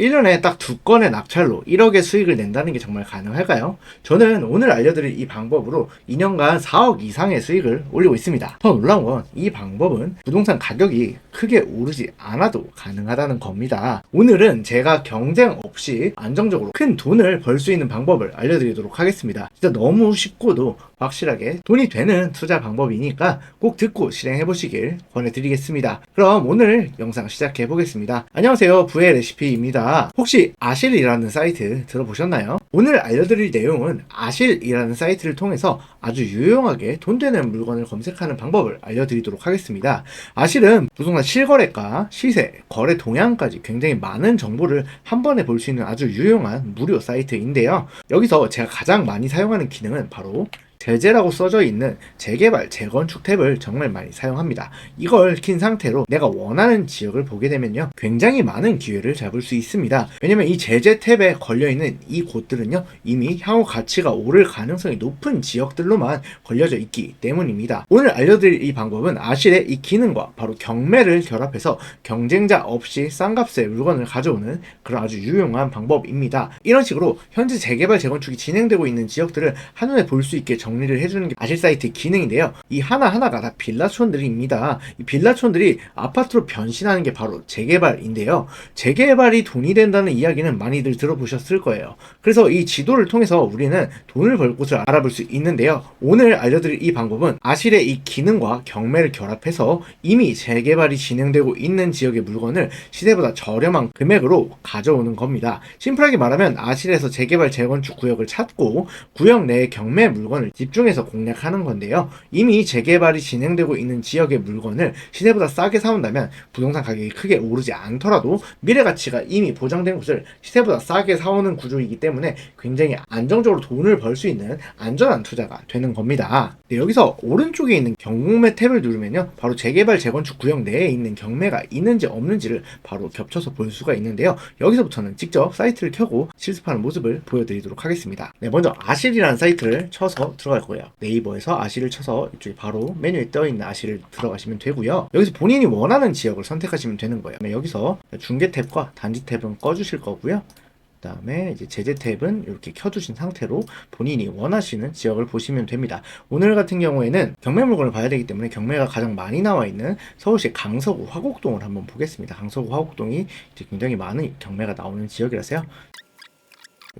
1년에 딱 두 건의 낙찰로 1억의 수익을 낸다는 게 정말 가능할까요? 저는 오늘 알려드릴 이 방법으로 2년간 4억 이상의 수익을 올리고 있습니다. 더 놀라운 건 이 방법은 부동산 가격이 크게 오르지 않아도 가능하다는 겁니다. 오늘은 제가 경쟁 없이 안정적으로 큰 돈을 벌 수 있는 방법을 알려드리도록 하겠습니다. 진짜 너무 쉽고도 확실하게 돈이 되는 투자 방법이니까 꼭 듣고 실행해 보시길 권해드리겠습니다. 그럼 오늘 영상 시작해 보겠습니다. 안녕하세요. 부의 레시피입니다. 혹시 아실이라는 사이트 들어보셨나요? 오늘 알려드릴 내용은 아실이라는 사이트를 통해서 아주 유용하게 돈 되는 물건을 검색하는 방법을 알려드리도록 하겠습니다. 아실은 부동산 실거래가, 시세, 거래 동향까지 굉장히 많은 정보를 한 번에 볼 수 있는 아주 유용한 무료 사이트인데요. 여기서 제가 가장 많이 사용하는 기능은 바로 제재라고 써져 있는 재개발, 재건축 탭을 정말 많이 사용합니다. 이걸 킨 상태로 내가 원하는 지역을 보게 되면요. 굉장히 많은 기회를 잡을 수 있습니다. 왜냐면 이 제재 탭에 걸려있는 이 곳들은요. 이미 향후 가치가 오를 가능성이 높은 지역들로만 걸려져 있기 때문입니다. 오늘 알려드릴 이 방법은 아실의 이 기능과 바로 경매를 결합해서 경쟁자 없이 싼 값에 물건을 가져오는 그런 아주 유용한 방법입니다. 이런 식으로 현재 재개발, 재건축이 진행되고 있는 지역들을 한눈에 볼 수 있게 정 리를 해주는 게 아실 사이트 기능인데요. 이 하나하나가 다 빌라촌들입니다. 이 빌라촌들이 아파트로 변신하는 게 바로 재개발인데요. 재개발이 돈이 된다는 이야기는 많이들 들어보셨을 거예요. 그래서 이 지도를 통해서 우리는 돈을 벌 곳을 알아볼 수 있는데요. 오늘 알려드릴 이 방법은 아실의 이 기능과 경매를 결합해서 이미 재개발이 진행되고 있는 지역의 물건을 시세보다 저렴한 금액으로 가져오는 겁니다. 심플하게 말하면 아실에서 재개발 재건축 구역을 찾고 구역 내의 경매 물건을 집중해서 공략하는 건데요. 이미 재개발이 진행되고 있는 지역의 물건을 시세보다 싸게 사온다면 부동산 가격이 크게 오르지 않더라도 미래 가치가 이미 보장된 곳을 시세보다 싸게 사오는 구조이기 때문에 굉장히 안정적으로 돈을 벌 수 있는 안전한 투자가 되는 겁니다. 네, 여기서 오른쪽에 있는 경매 탭을 누르면요. 바로 재개발 재건축 구역 내에 있는 경매가 있는지 없는지를 바로 겹쳐서 볼 수가 있는데요. 여기서부터는 직접 사이트를 켜고 실습하는 모습을 보여드리도록 하겠습니다. 네, 먼저 아실이라는 사이트를 쳐서 들어갈 거예요. 네이버에서 아실을 쳐서 이쪽에 바로 메뉴에 떠 있는 아실을 들어가시면 되고요. 여기서 본인이 원하는 지역을 선택하시면 되는 거예요. 네, 여기서 중개 탭과 단지 탭은 꺼주실 거고요. 그 다음에 이제 제재 탭은 이렇게 켜두신 상태로 본인이 원하시는 지역을 보시면 됩니다. 오늘 같은 경우에는 경매 물건을 봐야 되기 때문에 경매가 가장 많이 나와 있는 서울시 강서구 화곡동을 한번 보겠습니다. 강서구 화곡동이 굉장히 많은 경매가 나오는 지역이라서요.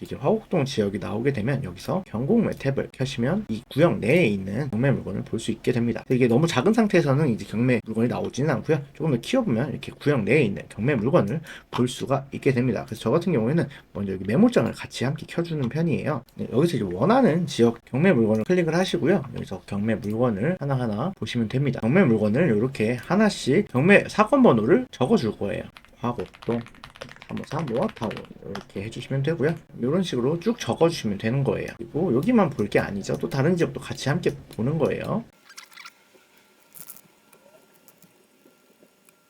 이제 화곡동 지역이 나오게 되면 여기서 경공매 탭을 켜시면 이 구역 내에 있는 경매 물건을 볼 수 있게 됩니다. 이게 너무 작은 상태에서는 이제 경매 물건이 나오지는 않고요. 조금 더 키워보면 이렇게 구역 내에 있는 경매 물건을 볼 수가 있게 됩니다. 그래서 저 같은 경우에는 먼저 여기 메모장을 같이 함께 켜주는 편이에요. 네, 여기서 이제 원하는 지역 경매 물건을 클릭을 하시고요. 여기서 경매 물건을 하나하나 보시면 됩니다. 경매 물건을 이렇게 하나씩 경매 사건 번호를 적어줄 거예요. 화곡동 353 모아타운 이렇게 해주시면 되고요. 이런 식으로 쭉 적어주시면 되는 거예요. 그리고 여기만 볼 게 아니죠. 또 다른 지역도 같이 함께 보는 거예요.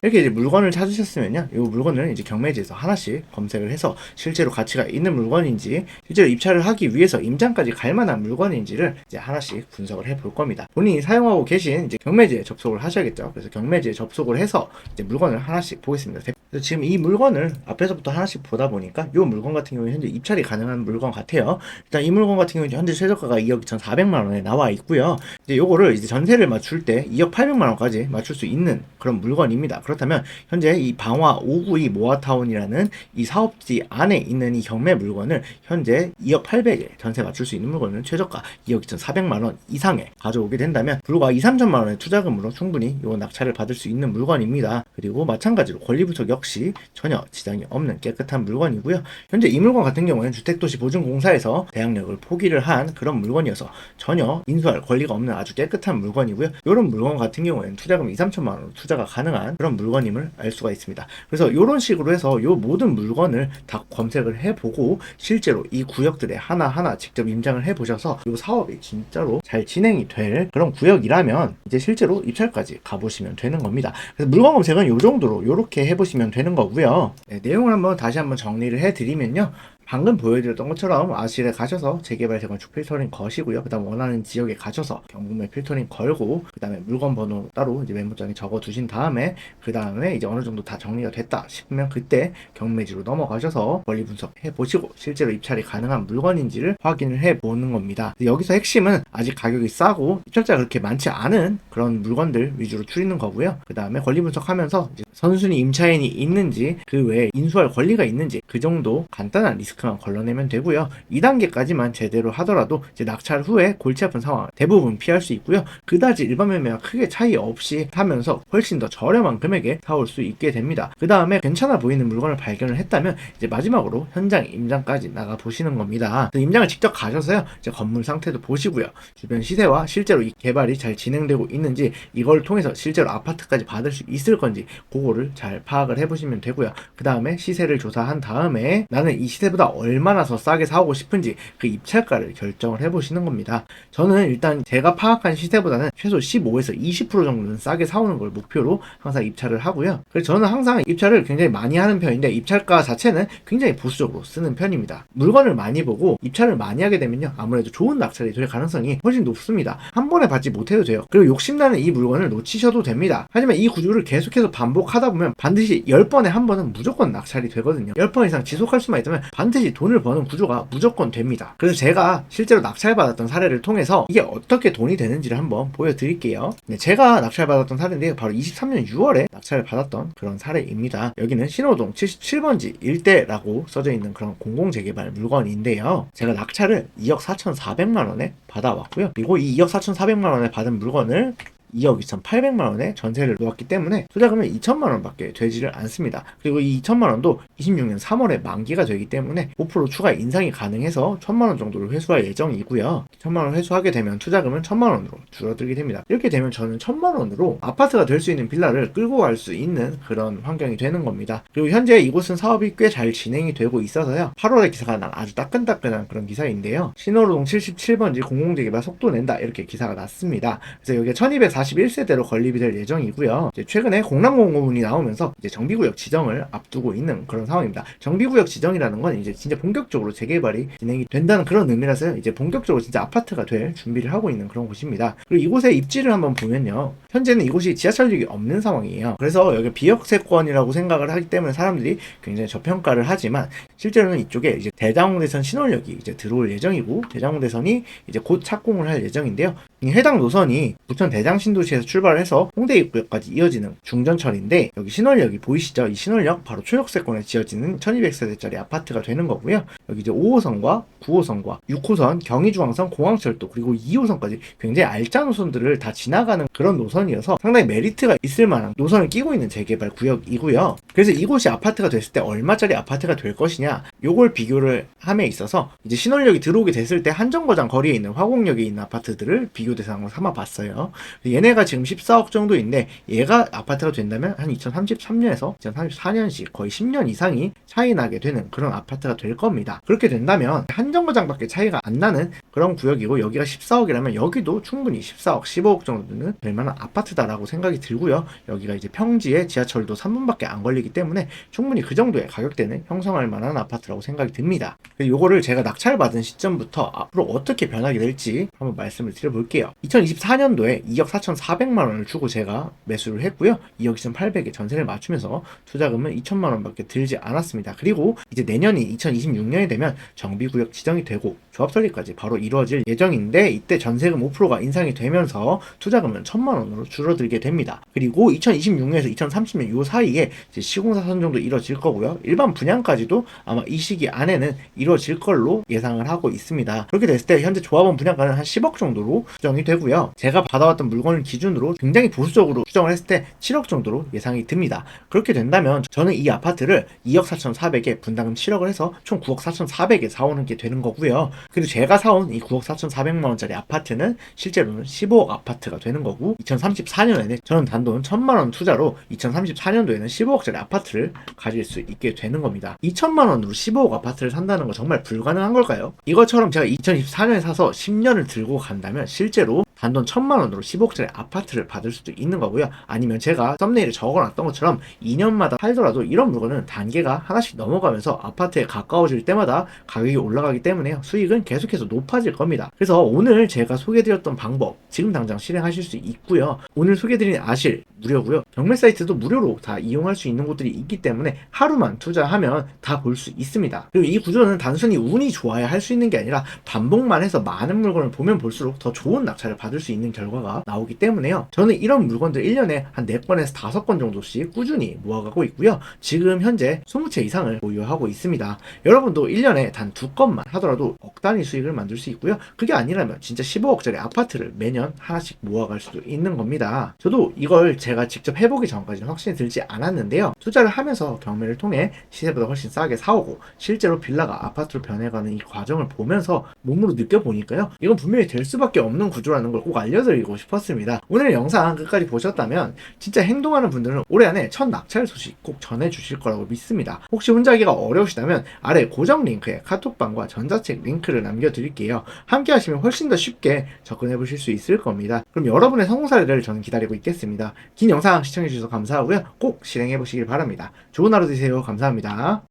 이렇게 이제 물건을 찾으셨으면요. 이 물건을 이제 경매지에서 하나씩 검색을 해서 실제로 가치가 있는 물건인지, 실제로 입찰을 하기 위해서 임장까지 갈 만한 물건인지를 이제 하나씩 분석을 해 볼 겁니다. 본인이 사용하고 계신 이제 경매지에 접속을 하셔야겠죠. 그래서 경매지에 접속을 해서 이제 물건을 하나씩 보겠습니다. 지금 이 물건을 앞에서부터 하나씩 보다 보니까 이 물건 같은 경우에 현재 입찰이 가능한 물건 같아요. 일단 이 물건 같은 경우에 현재 최저가가 2억 2,400만 원에 나와 있고요. 이제 요거를 이제 전세를 맞출 때 2억 800만 원까지 맞출 수 있는 그런 물건입니다. 그렇다면 현재 이 방화 592 모아타운이라는 이 사업지 안에 있는 이 경매 물건을 현재 2억 800에 전세 맞출 수 있는 물건은 최저가 2억 2,400만 원 이상에 가져오게 된다면 불과 2, 3천만 원의 투자금으로 충분히 요 낙찰을 받을 수 있는 물건입니다. 그리고 마찬가지로 권리부족 역시 전혀 지장이 없는 깨끗한 물건이고요. 현재 이 물건 같은 경우에는 주택도시 보증공사에서 대항력을 포기를 한 그런 물건이어서 전혀 인수할 권리가 없는 아주 깨끗한 물건이고요. 이런 물건 같은 경우에는 투자금 2, 3천만 원으로 투자가 가능한 그런 물건임을 알 수가 있습니다. 그래서 이런 식으로 해서 이 모든 물건을 다 검색을 해보고 실제로 이 구역들에 하나하나 직접 임장을 해보셔서 이 사업이 진짜로 잘 진행이 될 그런 구역이라면 이제 실제로 입찰까지 가보시면 되는 겁니다. 그래서 물건 검색은 이 정도로 이렇게 해보시면 되는 거고요. 네, 내용을 한번 다시 한번 정리를 해드리면요. 방금 보여드렸던 것처럼 아실에 가셔서 재개발 재건축 필터링 거시고요. 그 다음 원하는 지역에 가셔서 경북매 필터링 걸고 그 다음에 물건 번호 따로 이제 메모장에 적어 두신 다음에 그 다음에 이제 어느 정도 다 정리가 됐다 싶으면 그때 경매지로 넘어가셔서 권리 분석해 보시고 실제로 입찰이 가능한 물건인지를 확인을 해 보는 겁니다. 여기서 핵심은 아직 가격이 싸고 입찰자가 그렇게 많지 않은 그런 물건들 위주로 추리는 거고요. 그 다음에 권리 분석하면서 선순위 임차인이 있는지 그 외에 인수할 권리가 있는지 그 정도 간단한 리스크 만 걸러내면 되고요. 2단계까지만 제대로 하더라도 이제 낙찰 후에 골치 아픈 상황 대부분 피할 수 있고요. 그다지 일반 매매와 크게 차이 없이 하면서 훨씬 더 저렴한 금액에 사올 수 있게 됩니다. 그 다음에 괜찮아 보이는 물건을 발견을 했다면 이제 마지막으로 현장 임장까지 나가 보시는 겁니다. 그 임장을 직접 가셔서요. 이제 건물 상태도 보시고요. 주변 시세와 실제로 이 개발이 잘 진행되고 있는지 이걸 통해서 실제로 아파트까지 받을 수 있을 건지 그거를 잘 파악을 해보시면 되고요. 그 다음에 시세를 조사한 다음에 나는 이 시세보다 얼마나 더 싸게 사오고 싶은지 그 입찰가를 결정을 해보시는 겁니다. 저는 일단 제가 파악한 시세보다는 최소 15에서 20% 정도는 싸게 사오는 걸 목표로 항상 입찰을 하고요. 그래서 저는 항상 입찰을 굉장히 많이 하는 편인데 입찰가 자체는 굉장히 보수적으로 쓰는 편입니다. 물건을 많이 보고 입찰을 많이 하게 되면요. 아무래도 좋은 낙찰이 될 가능성이 훨씬 높습니다. 한 번에 받지 못해도 돼요. 그리고 욕심나는 이 물건을 놓치셔도 됩니다. 하지만 이 구조를 계속해서 반복하다 보면 반드시 10번에 한 번은 무조건 낙찰이 되거든요. 10번 이상 지속할 수만 있다면 반드시 돈을 버는 구조가 무조건 됩니다. 그래서 제가 실제로 낙찰받았던 사례를 통해서 이게 어떻게 돈이 되는지를 한번 보여드릴게요. 네, 제가 낙찰받았던 사례인데요. 바로 23년 6월에 낙찰을 받았던 그런 사례입니다. 여기는 신호동 77번지 일대라고 써져 있는 그런 공공재개발 물건인데요. 제가 낙찰을 2억 4,400만 원에 받아왔고요. 그리고 이 2억 4,400만 원에 받은 물건을 2억 2,800만 원의 전세를 놓았기 때문에 투자금은 2천만 원밖에 되지를 않습니다. 그리고 이 2천만 원도 26년 3월에 만기가 되기 때문에 5% 추가 인상이 가능해서 1천만 원 정도를 회수할 예정이고요. 1천만 원 회수하게 되면 투자금은 1천만 원으로 줄어들게 됩니다. 이렇게 되면 저는 1천만 원으로 아파트가 될 수 있는 빌라를 끌고 갈 수 있는 그런 환경이 되는 겁니다. 그리고 현재 이곳은 사업이 꽤 잘 진행이 되고 있어서요. 8월에 기사가 난 아주 따끈따끈한 그런 기사인데요. 신호로동 77번지 공공재개발 속도 낸다 이렇게 기사가 났습니다. 그래서 여기가 1240 41세대로 건립이 될 예정이고요. 최근에 공남공고문이 나오면서 정비구역 지정을 앞두고 있는 그런 상황입니다. 정비구역 지정이라는 건 이제 진짜 본격적으로 재개발이 진행이 된다는 그런 의미라서요. 이제 본격적으로 진짜 아파트가 될 준비를 하고 있는 그런 곳입니다. 그리고 이곳의 입지를 한번 보면요. 현재는 이곳이 지하철역이 없는 상황이에요. 그래서 여기 비역세권이라고 생각을 하기 때문에 사람들이 굉장히 저평가를 하지만 실제로는 이쪽에 이제 대장대선 신월역이 이제 들어올 예정이고 대장대선이 이제 곧 착공을 할 예정인데요. 이 해당 노선이 부천 대장 신도시에서 출발을 해서 홍대 입구역까지 이어지는 중전철인데 여기 신월역이 보이시죠? 이 신월역 바로 초역세권에 지어지는 1200세대짜리 아파트가 되는 거고요. 여기 이제 5호선과 9호선과 6호선 경의중앙선 공항철도 그리고 2호선까지 굉장히 알짜 노선들을 다 지나가는 그런 노선이어서 상당히 메리트가 있을 만한 노선을 끼고 있는 재개발 구역이고요. 그래서 이곳이 아파트가 됐을 때 얼마짜리 아파트가 될 것이냐 요걸 비교를 함에 있어서 이제 신월역이 들어오게 됐을 때 한정거장 거리에 있는 화곡역에 있는 아파트들을 비교 대상으로 삼아 봤어요. 얘네가 지금 14억 정도인데 얘가 아파트가 된다면 한 2033년에서 2034년씩 거의 10년 이상이 차이 나게 되는 그런 아파트가 될 겁니다. 그렇게 된다면 한 정거장밖에 차이가 안 나는 그런 구역이고 여기가 14억이라면 여기도 충분히 14억, 15억 정도는 될 만한 아파트다라고 생각이 들고요. 여기가 이제 평지에 지하철도 3분밖에 안 걸리기 때문에 충분히 그 정도의 가격대는 형성할 만한 아파트라고 생각이 듭니다. 요거를 제가 낙찰 받은 시점부터 앞으로 어떻게 변하게 될지 한번 말씀을 드려볼게요. 2024년도에 2억 4,400만 원을 주고 제가 매수를 했고요. 2억 2,800에 전세를 맞추면서 투자금은 2천만 원밖에 들지 않았습니다. 그리고 이제 내년이 2026년이 되면 정비구역 지정이 되고 조합 설립까지 바로 이루어질 예정인데 이때 전세금 5%가 인상이 되면서 투자금은 1천만 원으로 줄어들게 됩니다. 그리고 2026년에서 2030년 요 사이에 시공사 선정도 이루어질 거고요. 일반 분양까지도 아마 이 시기 안에는 이루어질 걸로 예상을 하고 있습니다. 그렇게 됐을 때 현재 조합원 분양가는 한 10억 정도로 추정이 되고요. 제가 받아왔던 물건을 기준으로 굉장히 보수적으로 추정을 했을 때 7억 정도로 예상이 듭니다. 그렇게 된다면 저는 이 아파트를 2억 4,400에 분담금 7억을 해서 총 9억 4,400에 사오는 게 되는 거고요. 그리고 제가 사온 이 9억 4,400만 원짜리 아파트는 실제로는 15억 아파트가 되는 거고 2034년에는 저는 단돈 1천만 원 투자로 2034년도에는 15억짜리 아파트를 가질 수 있게 되는 겁니다. 2천만 원으로 15억 아파트를 산다는 거 정말 불가능한 걸까요? 이것처럼 제가 2024년에 사서 10년을 들고 간다면 실제 로 단돈 천만 원으로 15억짜리 아파트를 받을 수도 있는 거고요. 아니면 제가 썸네일에 적어놨던 것처럼 2년마다 팔더라도 이런 물건은 단계가 하나씩 넘어가면서 아파트에 가까워질 때마다 가격이 올라가기 때문에 수익은 계속해서 높아질 겁니다. 그래서 오늘 제가 소개드렸던 방법 지금 당장 실행하실 수 있고요. 오늘 소개드린 아실 무료고요. 경매 사이트도 무료로 다 이용할 수 있는 곳들이 있기 때문에 하루만 투자하면 다 볼 수 있습니다. 그리고 이 구조는 단순히 운이 좋아야 할 수 있는 게 아니라 반복만 해서 많은 물건을 보면 볼수록 더 좋은 낙찰을 받을 수 있는 결과가 나오기 때문에요. 저는 이런 물건들 1년에 한 4건에서 5건 정도씩 꾸준히 모아가고 있고요. 지금 현재 20채 이상을 보유하고 있습니다. 여러분도 1년에 단두 건만 하더라도 억 단위 수익을 만들 수 있고요. 그게 아니라면 진짜 15억짜리 아파트를 매년 하나씩 모아갈 수도 있는 겁니다. 저도 이걸 제가 직접 해보기 전까지는 확신이 들지 않았는데요. 투자를 하면서 경매를 통해 시세보다 훨씬 싸게 사오고 실제로 빌라가 아파트로 변해가는 이 과정을 보면서 몸으로 느껴보니까요. 이건 분명히 될 수밖에 없는 구조라는 걸꼭 알려드리고 싶었습니다. 오늘 영상 끝까지 보셨다면 진짜 행동하는 분들은 올해 안에 첫 낙찰 소식 꼭 전해주실 거라고 믿습니다. 혹시 혼자 하기가 어려우시다면 아래 고정 링크에 카톡방과 전자책 링크를 남겨드릴게요. 함께 하시면 훨씬 더 쉽게 접근해 보실 수 있을 겁니다. 그럼 여러분의 성공 사례를 저는 기다리고 있겠습니다. 긴 영상 시청해주셔서 감사하고요. 꼭 실행해 보시길 바랍니다. 좋은 하루 되세요. 감사합니다.